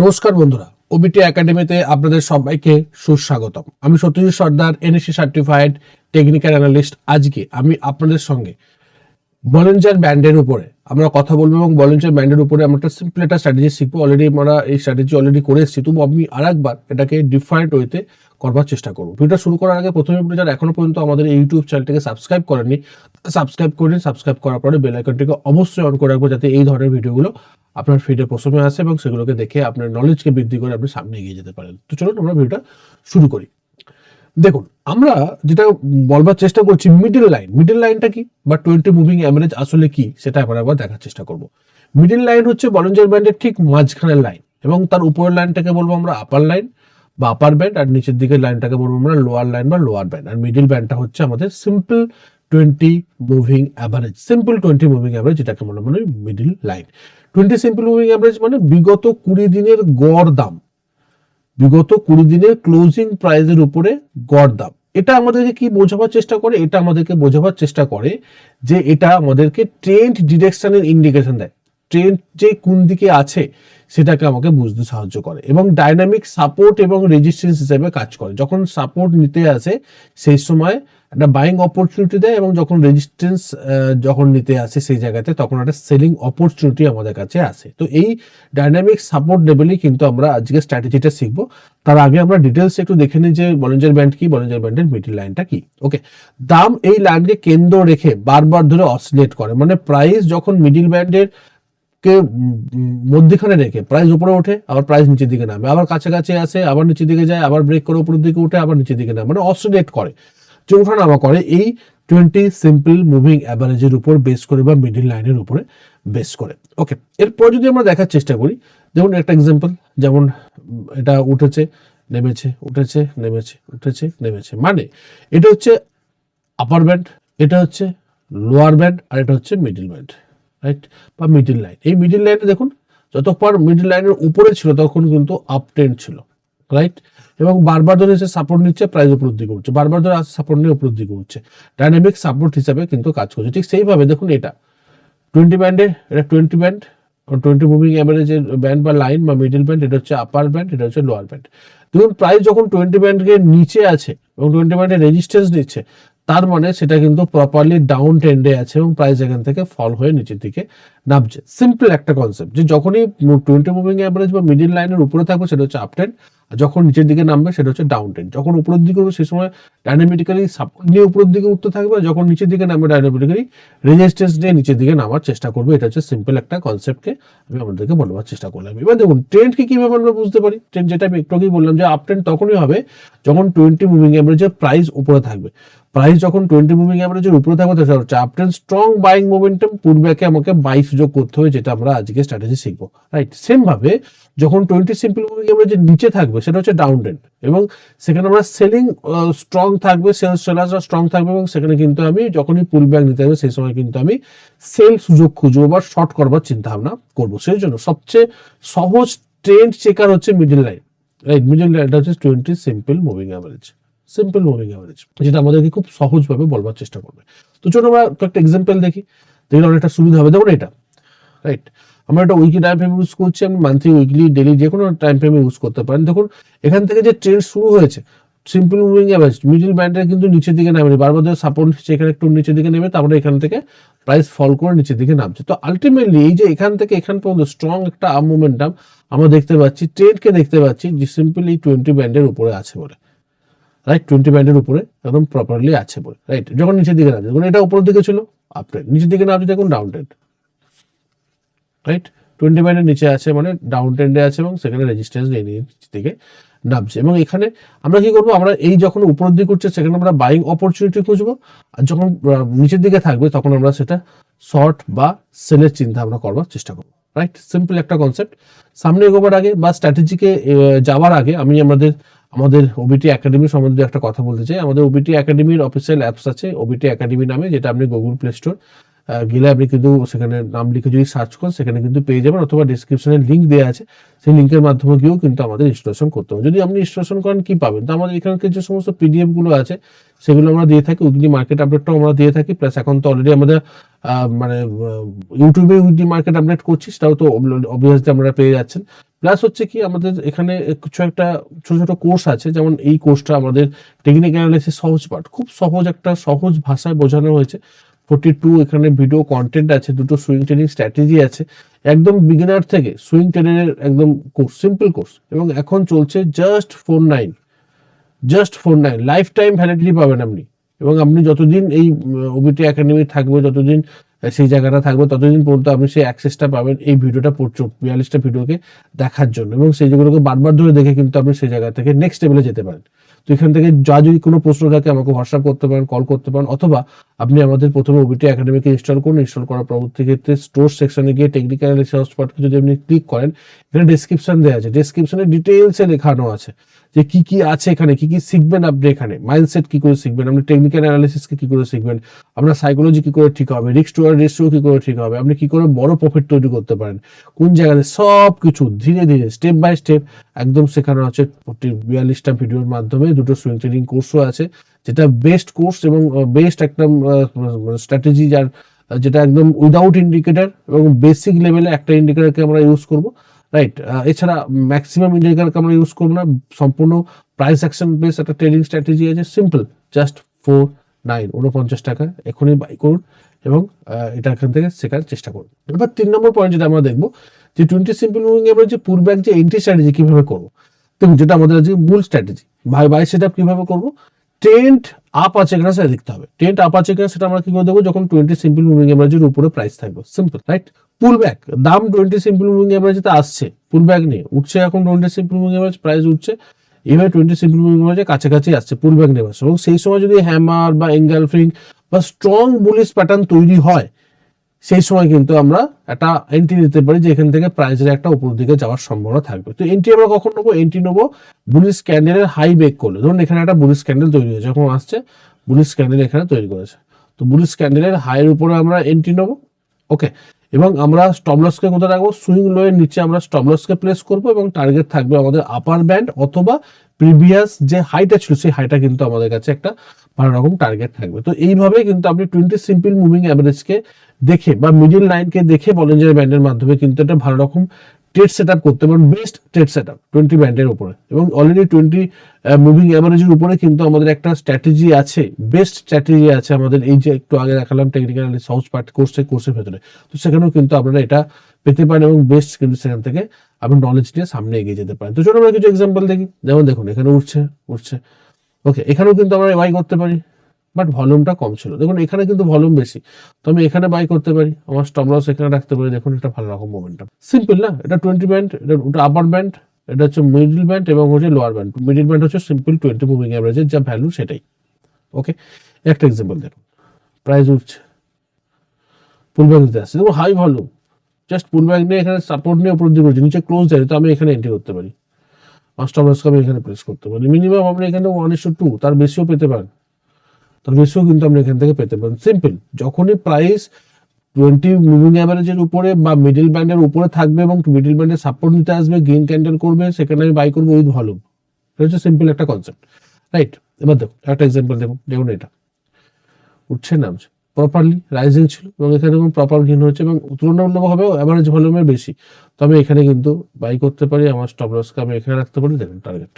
নমস্কার বন্ধুরা, ওবিটি একাডেমিতে আপনাদের সবাইকে সুস্বাগতম। আমি Satyajit Sardar, NSC certified technical analyst. আজকে আমি আপনাদের সঙ্গে ভলেন্টিয়ার ব্যান্ডের উপরে আমরা কথা বলব এবং ভলেন্টিয়ার ব্যান্ডের উপরে আমরা একটা সিম্পল একটা স্ট্র্যাটেজি শিখব। অলরেডি আমরা এই স্ট্র্যাটেজি অলরেডি করে এসেছি, তবু আমি আর একবার এটাকে ডিফারেন্ট ওয়েতে করবার চেষ্টা করব। ভিডিওটা শুরু করার আগে প্রথমে আপনি যারা এখনও পর্যন্ত আমাদের ইউটিউব চ্যানেলটাকে সাবস্ক্রাইব করেননি সাবস্ক্রাইব করে নিন। সাবস্ক্রাইব করার পরে বেল আইকনটিকে অবশ্যই অন করে রাখব, যাতে এই ধরনের ভিডিওগুলো আপনার ফিডে প্রথমে আসে এবং সেগুলোকে দেখে আপনার নলেজকে বৃদ্ধি করে আপনি সামনে এগিয়ে যেতে পারেন। তো চলুন আমরা ভিডিওটা শুরু করি। দেখুন, আমরা যেটা বলবার চেষ্টা করছি মিডল লাইন মিডল লাইনটা কি? বা টোয়েন্টি মুভিং অ্যাভারেজ আসলে কি? সেটা আমরা একবার দেখার চেষ্টা করব। মিডল লাইন হচ্ছে বলেঞ্জার ব্যান্ডের ঠিক মাঝখানের লাইন এবং তার উপরের লাইনটাকে বলব আমরা আপার লাইন বা আপার ব্যান্ড আর নিচের দিকের লাইনটাকে বলব আমরা লোয়ার লাইন বা লোয়ার ব্যান্ড আর মিডিল ব্যান্ডটা হচ্ছে আমাদের simple twenty moving average simple twenty moving average যেটাকে বলা মানে middle line twenty simple moving average মানে বিগত কুড়ি দিনের গড় দাম। বিগত কুড়ি দিনের ক্লোজিং প্রাইজের উপরে গড় দাম। এটা আমাদেরকে কি বোঝাবার চেষ্টা করে? এটা আমাদেরকে বোঝাবার চেষ্টা করে যে এটা আমাদেরকে ট্রেন্ড ডিরেকশনের ইন্ডিকেশন দেয়। ট্রেন্ড যে কোন দিকে আছে, সেটাকে আমাকে বুঝতে সাহায্য করে এবং ডাইনামিক সাপোর্ট এবং রেজিস্ট্যান্স হিসেবে কাজ করে। যখন সাপোর্ট নিতে আসে, সেই সময় একটা বাইং অপরচুনিটি দেয় এবং যখন রেজিস্ট্যান্স যখন নিতে আসে সেই জায়গাতে, তখন একটা সেলিং অপরচুনিটি আমাদের কাছে আসে। তো এই ডাইনামিক সাপোর্ট লেভেলেই কিন্তু আমরা আজকে স্ট্র্যাটেজিটা শিখব। তার আগে আমরা ডিটেলস একটু দেখে নিই যে বলেঞ্জার ব্যান্ড কি বলেঞ্জার ব্যান্ডের মিডিল লাইনটা কি। ওকে দাম এই লাইনকে কেন্দ্র রেখে বারবার ধরে অসিলেট করে। মানে প্রাইস যখন মিডিল ব্যান্ডের কে মধ্যখানে রেখে প্রাইস উপরে ওঠে, আবার প্রাইস নিচের দিকে নামে, আবার কাছাকাছি আসে, আবার নিচের দিকে যায়, আবার ব্রেক করে উপরের দিকে উঠে, আবার নিচের দিকে নামে। মানে অসিলেট করে। যে ওঠানামা করে, এই টোয়েন্টি সিম্পল মুভিং অ্যাভারেজের উপর বেস করে বা মিডিল লাইনের উপরে বেস করে। ওকে এরপর যদি আমরা দেখার চেষ্টা করি যেমন একটা এক্সাম্পল যেমন এটা উঠেছে, নেমেছে উঠেছে নেমেছে উঠেছে, নেমেছে। মানে এটা হচ্ছে আপার ব্যান্ড এটা হচ্ছে লোয়ার ব্যান্ড আর এটা হচ্ছে মিডিল ব্যান্ড রাইট বা মিডিল লাইন এই মিডিল লাইনে দেখুন, যতক্ষণ মিডিল লাইনের উপরে ছিল তখন কিন্তু আপ ট্রেন্ড ছিল। রাইট এবং বারবার ধরে এসে সাপোর্ট নিচ্ছে প্রাইস উপর দিকে উঠছে বারবার ধরে সাপোর্ট নিয়ে উপর দিকে উঠছে ডাইনামিক সাপোর্ট হিসাবে কিন্তু কাজ করছে। ঠিক সেইভাবে দেখুন এটা। টোয়েন্টি ব্যান্ডে এটা টোয়েন্টি ব্যান্ড টোয়েন্টি মুভিং অ্যাভারেজের ব্যান্ড বা লাইন বা মিডিল ব্যান্ড এটা হচ্ছে আপার ব্যান্ড এটা হচ্ছে লোয়ার ব্যান্ড দেখুন প্রাইস যখন টোয়েন্টি ব্যান্ডকে নিচে আছে এবং টোয়েন্টি ব্যান্ডে রেজিস্ট্যান্স দিচ্ছে তার মানে সেটা কিন্তু প্রপারলি ডাউন ট্রেন্ডে আছে এবং প্রাইস এখান থেকে ফল হয়ে নিচের দিকে নামছে। সিম্পল একটা কনসেপ্ট যে যখনই টোয়েন্টি মুভিং অ্যাভারেজ বা মিডিল লাইনের উপরে থাকবে সেটা হচ্ছে আপ ট্রেন্ড আর যখন নিচের দিকে নামবে সেটা হচ্ছে ডাউন ট্রেন্ড যখন উপরের দিকে উঠবে সেই সময় ডাইনামিটিক্যালি সাপোর্ট নিয়ে উপরের দিকে উঠতে থাকবে যখন নিচের দিকে নামবে ডাইনামিটিক্যালি রেজিস্ট্যান্স নিয়ে নিচের দিকে নামার চেষ্টা করবে। এটা হচ্ছে সিম্পল একটা কনসেপ্টকে আমি আপনাদেরকে বলবার চেষ্টা করলাম। এবার দেখুন ট্রেন্ডকে কীভাবে আমরা বুঝতে পারি? ট্রেন্ড যেটা আমি একটু আগেই বললাম যে আপ ট্রেন্ড তখনই হবে যখন টোয়েন্টি মুভিং অ্যাভারেজের প্রাইস উপরে থাকবে। প্রাইস যখন টোয়েন্টি মুভিং অ্যাভারেজের উপরে থাকবে হচ্ছে আপ স্ট্রং বাইং মোমেন্টাম পূর্বেকে আমাকে বাই সুযোগ করতে হবে, যেটা আমরা আজকে স্ট্র্যাটেজি শিখব রাইট সেম ভাবে যখন টোয়েন্টি সিম্পল মুভিং অ্যাভারেজের নিচে থাকবে, সেটা হচ্ছে ডাউন ট্রেন্ড এবং সেখানে আমরা সেলিং স্ট্রং থাকবে সেলস সেলার্সরা স্ট্রং থাকবে, এবং সেখানে কিন্তু আমি যখনই পুল ব্যাক নিতে হবে, সেই সময় কিন্তু আমি সেল সুযোগ খুঁজবো বা শর্ট করবার চিন্তা ভাবনা করব। সেই জন্য সবচেয়ে সহজ ট্রেন্ড চেকার হচ্ছে মিডিল লাইন রাইট মিডিল লাইনটা হচ্ছে twenty simple moving average simple moving average যেটা আমাদেরকে খুব সহজভাবে বলবার চেষ্টা করবে। তো চলো আমরা একটা এক্সাম্পল দেখি। দেখলে অনেকটা সুবিধা হবে। যেমন এটা রাইট আমরা একটা উইকলি টাইম ফ্রেম ইউজ করছি আমি মান্থলি উইকলি ডেলি যে কোনো টাইম ফ্রেমে ইউজ করতে পারেন। দেখুন, এখান থেকে যে ট্রেন্ড শুরু হয়েছে সিম্পল মুভিং অ্যাভারেজ মিডিল ব্যান্ডের কিন্তু নিচের দিকে নামে বারবার ধরে সাপোর্ট নিচ্ছে, এখানে একটু নিচের দিকে নেমে তারপরে এখান থেকে প্রাইস ফল করে নিচের দিকে নামছে। তো আলটিমেটলি এই যে এখান থেকে এখান পর্যন্ত স্ট্রং একটা আপ মোমেন্টাম আমরা দেখতে পাচ্ছি ট্রেন্ডকে দেখতে পাচ্ছি, যে সিম্পল এই টোয়েন্টি ব্যান্ডের উপরে আছে বলে। রাইট টোয়েন্টি ব্যান্ডের উপরে একদম প্রপারলি আছে বলে। রাইট যখন নিচের দিকে নামছে যখন এটা উপরের দিকে ছিল আপ নিচের দিকে নামছে দেখুন ডাউন ট্রেন্ড রাইট টোয়েন্টি ব্যান্ডের নিচে আছে মানে ডাউন ট্রেন্ডে আছে এবং সেখানে রেজিস্ট্যান্স নিয়ে নিচের দিকে নামছে। এবং এখানে আমরা কি করব? আমরা এই যখন উপরের দিকে উঠছে, সেখানে আমরা বাইং অপরচুনিটি খুঁজবো। আর যখন নিচের দিকে থাকবে, তখন আমরা সেটা শর্ট বা সেলের চিন্তা আমরা করবার চেষ্টা করব। রাইট সিম্পল একটা কনসেপ্ট সামনে এগোবার আগে বা স্ট্র্যাটেজিকে যাওয়ার আগে আমি আমাদের আমাদের ওবিটি একাডেমি সম্বন্ধে একটা কথা বলতে চাই। আমাদের ওবিটি একাডেমির অফিসিয়াল অ্যাপস আছে ওবিটি একাডেমি নামে, যেটা আপনি গুগল প্লে স্টোর গেলে আপনি কিন্তু সেখানে নাম লিখে যদি সার্চ করেন, সেখানে কিন্তু পেয়ে যাবেন অথবা ডিসক্রিপশনে লিঙ্ক দেওয়া আছে। সেই লিঙ্কের মাধ্যমে গিয়েও কিন্তু আমাদের ইনস্টলেশন করতে হবে। যদি আপনি ইনস্টলেশন করেন, কি পাবেন? তো আমাদের এখানকার যে সমস্ত পিডিএফগুলো আছে, সেগুলো আমরা দিয়ে থাকি উইকলি মার্কেট আপডেটটাও আমরা দিয়ে থাকি। প্লাস এখন তো অলরেডি আমাদের মানে ইউটিউবে উইকলি মার্কেট আপডেট করছি, সেটাও তো অবভিয়াসলি আমরা পেয়ে যাচ্ছেন। প্লাস হচ্ছে কি, আমাদের এখানে কিছু একটা ছোট ছোট কোর্স আছে, যেমন এই কোর্সটা আমাদের টেকনিক্যাল অ্যানালিসিস সহজ পাঠ। খুব সহজ একটা সহজ ভাষায় বোঝানো হয়েছে। ফোর্টি টু এখানে ভিডিও কন্টেন্ট আছে, দুটো সুইং ট্রেনিং স্ট্র্যাটেজি আছে। একদম বিগিনার থেকে সুইং ট্রেনের একদম কোর্স সিম্পল কোর্স এবং এখন চলছে just four nine just four nine life time validity পাবেন আপনি। এবং আপনি যতদিন এই ওবিটি একাডেমি থাকবে, যতদিন সেই জায়গাটা থাকবে। ততদিন পর্যন্ত আপনি সেই অ্যাক্সেসটা পাবেন এই ভিডিওটা পড়ছো বিয়াল্লিশটা ভিডিওকে দেখার জন্য এবং সেই যেগুলোকে বারবার ধরে দেখে কিন্তু আপনি সেই জায়গা থেকে নেক্সট লেভেলে যেতে পারেন। তো এখান থেকে যা যদি কোনো প্রশ্ন থাকে আমাকে হোয়াটসঅ্যাপ করতে পারেন কল করতে পারেন, অথবা আপনি আমাদের প্রথমে ওবিটি একাডেমিকে ইনস্টল করুন। ইনস্টল করার পরবর্তী ক্ষেত্রে স্টোর সেকশনে গিয়ে টেকনিক্যাল রিসার্চ যদি আপনি ক্লিক করেন, এখানে ডিসক্রিপশন দেওয়া আছে। ডিসক্রিপশনে ডিটেলসে লেখানো আছে। যে কি কি আছে এখানে, কি কি শিখবেন আপনি এখানে? মাইন্ডসেট কি করে শিখবেন? আপনি টেকনিক্যাল অ্যানালিসিসকে কি করে শিখবেন? আপনার সাইকোলজি কি করে ঠিক হবে? রিক্স টু রেশিও কি করে ঠিক হবে? আপনি কি করে বড় প্রফিট তৈরি করতে পারেন? কোন জায়গাতে? সব কিছু ধীরে ধীরে স্টেপ বাই স্টেপ একদম শেখানো আছে বিয়াল্লিশটা ভিডিওর মাধ্যমে। দুটো সুইং ট্রেনিং কোর্সও আছে, যেটা বেস্ট কোর্স এবং বেস্ট একটা স্ট্র্যাটেজি যার, যেটা একদম উইদাউট ইন্ডিকেটার এবং বেসিক লেভেলে একটা ইন্ডিকেটারকে আমরা ইউজ করব। রাইট এছাড়া ম্যাক্সিমাম ইন্ডিকেটরকে আমরা ইউজ করব না। সম্পূর্ণ প্রাইস অ্যাকশন বেস একটা ট্রেডিং স্ট্র্যাটেজি আছে। সিম্পল জাস্ট ফোর নাইন উনপঞ্চাশ টাকা। এখনই বাই করুন এবং এটা এখান থেকে শেখার চেষ্টা করুন। এবার তিন নম্বর পয়েন্ট যেটা আমরা দেখব, যে টোয়েন্টি সিম্পল মুভিং এবার যে পুরব্যাক যে এন্ট্রি স্ট্র্যাটেজি কীভাবে করব। দেখুন, যেটা আমাদের আজকে মূল strategy buy buy set up কীভাবে করব? ট্রেন্ড আপ আছে কিনা সেটা দেখতে হবে। ট্রেন্ড আপ আছে কিনা সেটা আমরা কি করে দেবো যখন টোয়েন্টি সিম্পল মুভিং এভারেজের উপরে প্রাইস থাকবে। সিম্পল রাইট পুল ব্যাক দাম টোয়েন্টি সিম্পল মুভিং এভারেজে আসছে। পুল ব্যাক নিয়ে উঠছে এখন twenty simple moving average price উঠছে। এভাবে টোয়েন্টি সিম্পল মুভিং এভারেজের কাছাকাছি আসছে পুল ব্যাক নেওয়ার এবং সেই সময় যদি হ্যামার বা এঙ্গালফিং বা স্ট্রং বুলিশ প্যাটার্ন তৈরি হয়, সেই সময় কিন্তু আমরা একটা এন্ট্রি নিতে পারি যে এখান থেকে প্রাইসের একটা উপর দিকে যাওয়ার সম্ভাবনা থাকবে। তো এন্ট্রি আমরা কখন নেব? এন্ট্রি নেব বুলিশ ক্যান্ডেলের হাই বেক করলে। ধরুন এখানে একটা বুলিশ ক্যান্ডেল তৈরি হয়েছে, যখন আসছে বুলিশ ক্যান্ডেল এখানে তৈরি করেছে। তো বুলিশ ক্যান্ডেলের হাইয়ের উপরে আমরা এন্ট্রি নেব। ওকে এবং আমরা স্টপ লসকে কোথায় রাখব? সুইং লোয়ের নিচে আমরা স্টপ লসকে প্লেস করব এবং টার্গেট থাকবে আমাদের আপার ব্যান্ড অথবা প্রিভিয়াস যে হাইটা ছিল, সেই হাইটা কিন্তু আমাদের কাছে একটা ভালো রকম টার্গেট থাকবে। তো এইভাবে কিন্তু আপনি টোয়েন্টি সিম্পল মুভিং অ্যাভারেজকে দেখে বা মিডিল লাইনকে দেখে বলেঞ্জার ব্যান্ডের মাধ্যমে কিন্তু একটা ভালো রকম ট্রেড সেট করতে পারেন best trade set up twenty ব্যান্ডের উপরে। এবং অলরেডি টোয়েন্টি মুভিং অ্যাভারেজের উপরে কিন্তু আমাদের একটা স্ট্র্যাটেজি আছে বেস্ট স্ট্র্যাটেজি আছে আমাদের। এই যে একটু আগে দেখালাম টেকনিক্যাল সাউথ পার্ট কোর্সের কোর্সের ভেতরে। তো সেখানেও কিন্তু আপনারা এটা পেতে পারেন এবং বেস্ট কিন্তু সেখান থেকে আপনি নলেজ নিয়ে সামনে এগিয়ে যেতে পারেন। তো চলো আমরা কিছু এক্সাম্পল দেখি। যেমন দেখুন, এখানে উঠছে উঠছে। ওকে এখানেও কিন্তু আমরা বাই করতে পারি। বাট ভলিউমটা কম ছিল। দেখুন, এখানে কিন্তু ভলিউম বেশি। তো আমি এখানে বাই করতে পারি। আমার স্টপ লস এখানে রাখতে পারি। দেখুন, এটা ভালো রকম মোমেন্টাম সিম্পল না? এটা টোয়েন্টি ব্যান্ড এটা ওটা আপার ব্যান্ড এটা হচ্ছে মিডিল ব্যান্ড এবং হচ্ছে লোয়ার ব্যান্ড মিডিল ব্যান্ড হচ্ছে সিম্পল টোয়েন্টি মুভিং অ্যাভারেজের যা ভ্যালু সেটাই। ওকে একটা এক্সাম্পল দেখুন। প্রাইস উঠছে। পুল ব্যাক দিতে আসছে। দেখুন high volume just pull back নিয়ে এখানে সাপোর্ট নিয়ে উপর করছি নিচে ক্লোজ দেয়। তো আমি এখানে এন্ট্রি করতে পারি। আমি এখানে প্রেস করতে পারি। মিনিমাম আপনি এখানে ওয়ান ইস্যু টু তার বেশিও পেতে পারেন। তার বেশিও কিন্তু আপনি এখান থেকে পেতে পারেন। সিম্পল যখনই প্রাইস টোয়েন্টি মুভিং অ্যাভারেজের উপরে বা মিডিল ব্যান্ডের উপরে থাকবে এবং মিডিল ব্যান্ডের সাপোর্ট নিতে আসবে গ্রিন ক্যান্ডেল করবে, সেখানে আমি বাই করব উইথ ভলিউম এটা হচ্ছে সিম্পল একটা কনসেপ্ট রাইট এবার দেখুন, একটা এক্সাম্পল দেখুন দেখুন এটা। উঠছে, নামছে। প্রপারলি রাইজিং ছিল এবং এখানে প্রপার গেন হচ্ছে এবং তুলনামূলকভাবে অ্যাভারেজ ভলিউমের বেশি। তো আমি এখানে কিন্তু বাই করতে পারি, আমার স্টপ লসকে আমি এখানে রাখতে পারি, দেখুন টার্গেট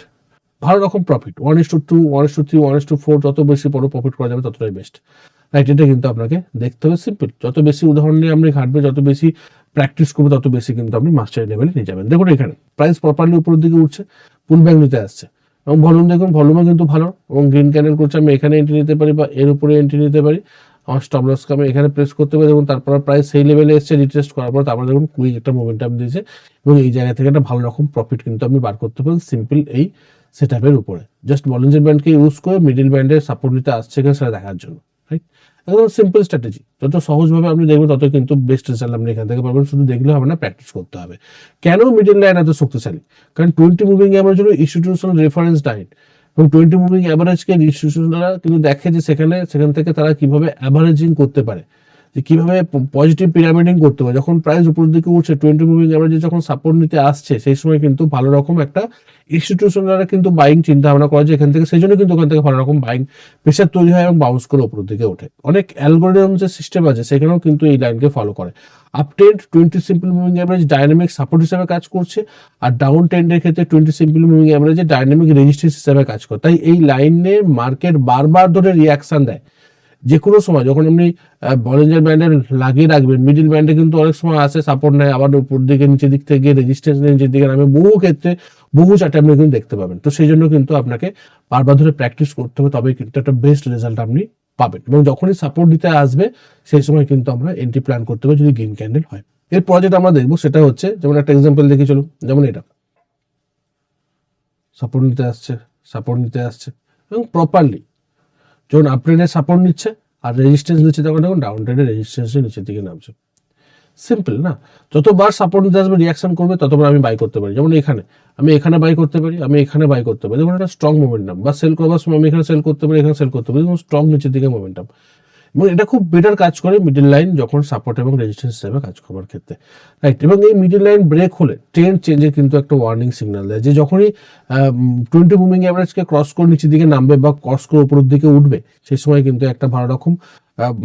ভালো রকম profit one is two two one is two three one is two four যত বেশি বড় প্রফিট করা যাবে ততটাই বেস্ট রাইট এটা কিন্তু আপনাকে দেখতে হবে সিম্পল যত বেশি উদাহরণ নিয়ে আপনি ঘাটবে, যত বেশি প্র্যাকটিস করবে, তত বেশি কিন্তু আপনি মাস্টার লেভেলে নিয়ে যাবেন। দেখুন এখানে প্রাইস প্রপারলি উপরের দিকে উঠছে পুল ব্যাক নিতে আসছে। এবং ভলিউম দেখুন ভলিউমও কিন্তু ভালো। এবং গ্রিন ক্যান্ডেল করছে, আমি এখানে এন্ট্রি নিতে পারি বা এর উপরে এন্ট্রি নিতে পারি। আমার স্টপ লসকে আমি এখানে প্রেস করতে পারি। দেখুন, তারপর প্রাইস সেই লেভেলে এসছে রিটেস্ট করার পর তারপরে দেখুন কুইক একটা মোমেন্টাম দিয়েছে। এবং এই জায়গা থেকে একটা ভালো রকম প্রফিট কিন্তু আপনি বার করতে পারেন। সিম্পল এই সেট আপের উপরে। জাস্ট বলেঞ্জার ব্যান্ডকে ইউজ করে মিডিল ব্যান্ডের সাপোর্ট নিতে আসছে কিনা সেটা দেখার জন্য রাইট একদম সিম্পল স্ট্র্যাটেজি যত সহজভাবে আপনি দেখবেন তত কিন্তু বেস্ট রেজাল্ট আপনি এখান থেকে পাবেন। শুধু দেখলে হবে না প্র্যাকটিস করতে হবে। কেন মিডিল লাইন এত শক্তিশালী? কারণ টোয়েন্টি মুভিং অ্যাভারেজ হলো ইনস্টিটিউশনাল রেফারেন্স লাইন এবং টোয়েন্টি মুভিং অ্যাভারেজকে ইনস্টিটিউশনরা কিন্তু দেখে যে সেখানে, সেখান থেকে তারা কীভাবে অ্যাভারেজিং করতে পারে। যে কীভাবে পজিটিভ পিরামিডিং করতে হবে যখন প্রাইস উপরের দিকে উঠছে টোয়েন্টি মুভিং অ্যাভারেজে যখন সাপোর্ট নিতে আসছে, সেই সময় কিন্তু ভালো রকম একটা ইনস্টিটিউশনালরা কিন্তু বাইং চিন্তা ভাবনা করে যে এখান থেকে। সেই জন্য কিন্তু ওখান থেকে ভালো রকম বাইং প্রেশার তৈরি হয় এবং বাউন্স করে উপরের দিকে ওঠে। অনেক অ্যালগোরিদম যে সিস্টেম আছে, সেখানেও কিন্তু এই লাইনকে ফলো করে। Up trend twenty simple moving average dynamic support হিসেবে কাজ করছে, আর ডাউন ট্রেন্ডের ক্ষেত্রে টোয়েন্টি সিম্পল মুভিং অ্যাভারেজে ডাইনামিক রেজিস্ট্যান্স হিসেবে কাজ করে। তাই এই লাইনে মার্কেট বারবার ধরে রিয়াকশন দেয়। যে কোনো সময়, যখন আপনি বলেঞ্জার ব্যান্ডে লাগিয়ে রাখবেন মিডিল ব্যান্ডে কিন্তু অনেক সময় আসে সাপোর্ট নেয়, আবার উপর দিকে, নিচের দিক থেকে রেজিস্ট্যান্স নিচের দিকে নামে, বহু ক্ষেত্রে বহু চার্টে আপনি কিন্তু দেখতে পাবেন। তো সেই জন্য কিন্তু আপনাকে বারবার ধরে প্র্যাকটিস করতে হবে, তবেই কিন্তু একটা বেস্ট রেজাল্ট আপনি পাবেন। এবং যখনই সাপোর্ট দিতে আসবে, সেই সময় কিন্তু আমরা এন্ট্রি প্ল্যান করতে হবে যদি গ্রিন ক্যান্ডেল হয়। এরপর যেটা আমরা দেখব, সেটা হচ্ছে, যেমন একটা এক্সাম্পল দেখি, চলুন, যেমন এটা। সাপোর্ট নিতে আসছে সাপোর্ট নিতে আসছে, এবং প্রপারলি যখন আপ সাপোর্ট নিচ্ছে আর রেজিস্ট্যান্স নিচ্ছে, তখন তখন ডাউন ট্রেনে রেজিস্ট্যান্সের নিচের দিকে নামছে। সিম্পল না? যতবার সাপোর্ট নিতে আসবে রিয়াকশন করবে, ততবার আমি বাই করতে পারি। যেমন এখানে, আমি এখানে বাই করতে পারি, আমি এখানে বাই করতে পারি। দেখুন, একটা স্ট্রং মোমেন্টাম বা সেল করবার সময় আমি এখানে সেল করতে পারি, এখানে সেল করতে পারি। স্ট্রং নিচের দিকে মোমেন্টাম এবং এটা খুব বেটার কাজ করে মিডল লাইন যখন সাপোর্ট এবং রেজিস্ট্যান্স হিসেবে কাজ করবার ক্ষেত্রে রাইট এবং এই মিডিল লাইন ব্রেক হলে ট্রেন্ড চেঞ্জের কিন্তু একটা ওয়ার্নিং সিগন্যাল দেয় যে যখনই টোয়েন্টি মুভিং অ্যাভারেজকে ক্রস করে নিচের দিকে নামবে বা ক্রস করে উপরের দিকে উঠবে, সেই সময় কিন্তু একটা ভালো রকম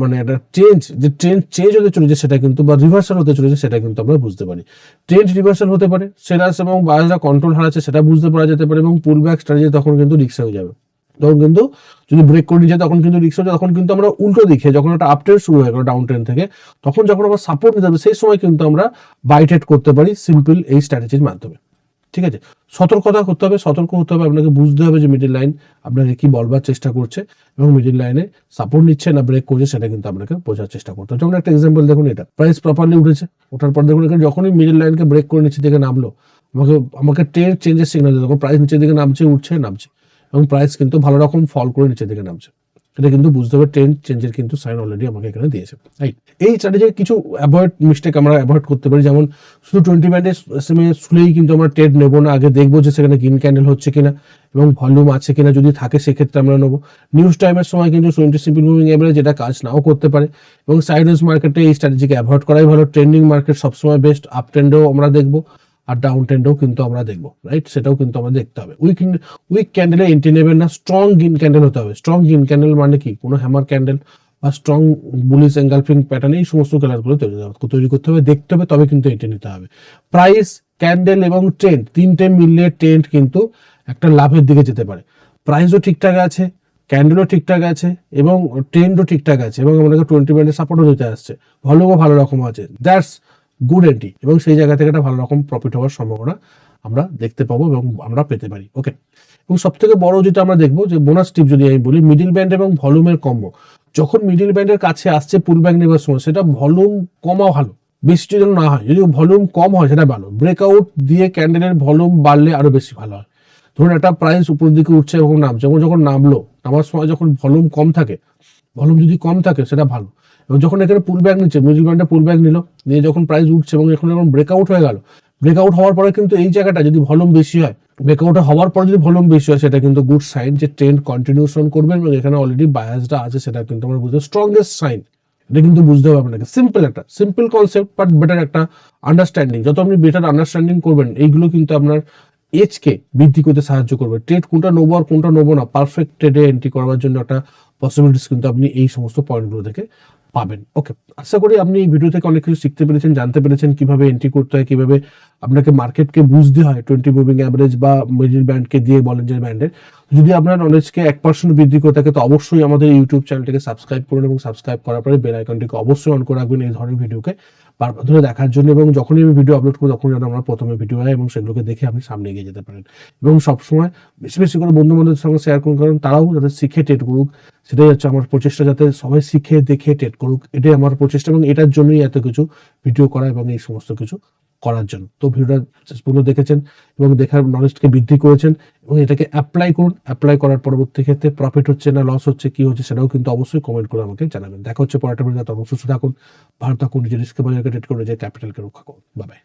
মানে একটা চেঞ্জ যে ট্রেন্ড চেঞ্জ হতে চলেছে সেটা কিন্তু বা রিভার্সাল হতে চলেছে সেটা কিন্তু আমরা বুঝতে পারি। ট্রেন্ড রিভার্সাল হতে পারে সেলার্স এবং বায়ার্সরা কন্ট্রোল হারাচ্ছে সেটা বুঝতে পারা যেতে পারে এবং পুল ব্যাক স্ট্র্যাটেজি তখন কিন্তু রিক্সা হয়ে যাবে। তখন কিন্তু যদি ব্রেক করে নিচ্ছে তখন কিন্তু রিক্সা তখন কিন্তু আমরা উল্টো দিকে, যখন একটা আপ শুরু হয়ে গেল ডাউন ট্রেন থেকে, তখন যখন আমরা সাপোর্ট নিতে হবে, সেই সময় কিন্তু আমরা বাইটেড করতে পারি সিম্পল এই স্ট্র্যাটেজির মাধ্যমে। ঠিক আছে? সতর্কতা করতে হবে, সতর্ক হতে হবে, আপনাকে বুঝতে হবে যে মিডিল লাইন আপনাকে কি বলবার চেষ্টা করছে এবং মিডিল লাইনে সাপোর্ট নিচ্ছে না ব্রেক করছে, সেটা কিন্তু আপনাকে বোঝার চেষ্টা করতে হবে। যেমন একটা এক্সাম্পল দেখুন এটা প্রাইস প্রপারলি উঠেছে, ওঠার পর দেখুন এখানে যখনই মিডিল লাইনকে ব্রেক করে নিচে দিকে নামলো, আমাকে আমাকে ট্রেন চেঞ্জের সিগনাল দিল, তখন প্রাইস নিচের দিকে নামছে, উঠছে, নামছে। এবং প্রাইস কিন্তু ভালো রকম ফল করে নিচের দিকে নামছে। সেটা কিন্তু বুঝতে হবে ট্রেন্ড চেঞ্জের কিন্তু সাইন অলরেডি আমাকে এখানে দিয়েছে রাইট এই স্ট্র্যাটেজির কিছু অ্যাভয়েড মিস্টেক আমরা অ্যাভয়েড করতে পারি, যেমন শুধু টোয়েন্টি ব্যান্ডের এসএমএ শুলেই কিন্তু আমরা ট্রেড নেব না, আগে দেখব যে সেখানে গ্রিন ক্যান্ডেল হচ্ছে কিনা এবং ভলিউম আছে কিনা, যদি থাকে সেক্ষেত্রে আমরা নেব। নিউজ টাইমের সময় কিন্তু টোয়েন্টি সিম্পল মুভিং এভারেজ যেটা কাজ নাও করতে পারে এবং সাইডওয়েজ মার্কেটে এই স্ট্র্যাটেজিকে অ্যাভয়েড করাই ভালো। ট্রেন্ডিং মার্কেট সবসময় বেস্ট আপ ট্রেন্ডেও আমরা দেখব। আর ডাউন ট্রেন্ডেও কিন্তু আমরা দেখব রাইট সেটাও কিন্তু আমরা দেখতে হবে। উইক উইক ক্যান্ডেলে এন্ট্রি নেবেন না স্ট্রং গ্রিন ক্যান্ডেল হতে হবে। স্ট্রং গ্রিন ক্যান্ডেল মানে কি? কোনো হ্যামার ক্যান্ডেল বা স্ট্রং বুলিশ এঙ্গালফিং প্যাটার্ন এই সমস্ত কালারগুলো তৈরি তৈরি করতে হবে, দেখতে হবে, তবে কিন্তু এন্ট্রি নিতে হবে। প্রাইস ক্যান্ডেল এবং ট্রেন্ড তিনটে মিললে ট্রেন্ড কিন্তু একটা লাভের দিকে যেতে পারে। প্রাইসও ঠিকঠাক আছে ক্যান্ডেলও ঠিকঠাক আছে, এবং ট্রেন্ডও ঠিকঠাক আছে, এবং আমাদেরকে টোয়েন্টি ব্যান্ডের সাপোর্টও দিতে আসছে। ভলিউমও ভালো রকম আছে। দ্যাটস গুড এন্ট্রি এবং সেই জায়গা থেকে একটা ভালো রকম প্রফিট হওয়ার সম্ভাবনা আমরা দেখতে পাবো এবং আমরা পেতে পারি। ওকে এবং সব থেকে বড় যেটা আমরা দেখব, যে বোনাস টিপ যদি আমি বলি মিডিল ব্যান্ড এবং ভলিউমের কম্বো যখন মিডিল ব্যান্ডের কাছে আসছে পুল ব্যাক নেবার সময়, সেটা ভলিউম কমা ভালো। বেশি যেন না হয়, যদি ভলিউম কম হয়, সেটা ভালো। ব্রেকআউট দিয়ে ক্যান্ডেলের ভলিউম বাড়লে আরও বেশি ভালো হয়। ধরুন একটা প্রাইস উপরের দিকে উঠছে এবং নামছে এবং যখন নামলো, নামার সময় যখন ভলিউম কম থাকে ভলিউম যদি কম থাকে, সেটা ভালো। এবং যখন এখানে পুল ব্যাক নিচ্ছে মিডিল ব্যান্ডে পুল ব্যাক নিল, নিয়ে যখন প্রাইস উঠছে এবং এখন যখন ব্রেকআউট হয়ে গেল ব্রেকআউট হওয়ার পরে কিন্তু এই জায়গাটা যদি ভলিউম বেশি হয় ব্রেকআউট হওয়ার পরে যদি ভলিউম বেশি হয়, সেটা কিন্তু গুড সাইন যে ট্রেন্ড কন্টিনিউশন করবেন এবং এখানে অলরেডি বায়াসটা আছে, সেটা কিন্তু আমরা বুঝতে স্ট্রংগেস্ট সাইন এটা কিন্তু বুঝতে হবে আপনাকে। সিম্পল একটা সিম্পল কনসেপ্ট বাট বেটার একটা আন্ডারস্ট্যান্ডিং যত আপনি বেটার আন্ডারস্ট্যান্ডিং করবেন, এইগুলো কিন্তু আপনার এজকে বৃদ্ধি করতে সাহায্য করবে। ট্রেড কোনটা নেব আর কোনটা নেব না পারফেক্ট ট্রেডে এন্ট্রি করার জন্য একটা পসিবিলিটিস কিন্তু আপনি এই সমস্ত পয়েন্টগুলো থেকে পাবেন। ওকে আশা করি আপনি এই ভিডিও থেকে অনেক কিছু শিখতে পেরেছেন, জানতে পেরেছেন কীভাবে এন্ট্রি করতে হয়, কীভাবে আপনাকে মার্কেটকে বুঝতে হয় টোয়েন্টি মুভিং অ্যাভারেজ বা মিডিল ব্যান্ডকে দিয়ে বলেন যে ব্যান্ডের যদি আপনার নলেজকে এক পার্সেন্ট বৃদ্ধি করে থাকে, তো অবশ্যই আমাদের ইউটিউব চ্যানেলটিকে সাবস্ক্রাইব করুন এবং সাবস্ক্রাইব করার পরে বেল আইকনটিকে অবশ্যই অন করে রাখবেন এই ধরনের ভিডিওকে বারবার ধরে দেখার জন্য এবং যখনই আমি ভিডিও আপলোড করি তখন যেন আমার প্রথমে ভিডিও হয় এবং সেগুলোকে দেখে আপনি সামনে এগিয়ে যেতে পারেন। এবং সবসময় বেশি বেশি করে বন্ধু বান্ধবের সঙ্গে শেয়ার করুন, কারণ তারাও যাতে শিখে টেট করুক, সেটাই হচ্ছে আমার প্রচেষ্টা, যাতে সবাই শিখে, দেখে টেট করুক। এটাই আমার প্রচেষ্টা এবং এটার জন্যই এত কিছু ভিডিও করা এবং এই সমস্ত কিছু করার জন্য। তো ভিডিওটা পুরো দেখেছেন এবং দেখার নলেজকে বৃদ্ধি করেছেন এবং এটাকে অ্যাপ্লাই করুন। অ্যাপ্লাই করার পরবর্তী ক্ষেত্রে প্রফিট হচ্ছে না লস হচ্ছে, কি হচ্ছে সেটাও কিন্তু অবশ্যই কমেন্ট করে আমাকে জানাবেন। দেখা হচ্ছে পরেরটা ভিডিও তখন সুস্থ থাকুন, ভালো থাকুন, নিজের রিস্কে বাজারকে ট্রেড করে নিজের ক্যাপিটালকে রক্ষা করুন। বাবাই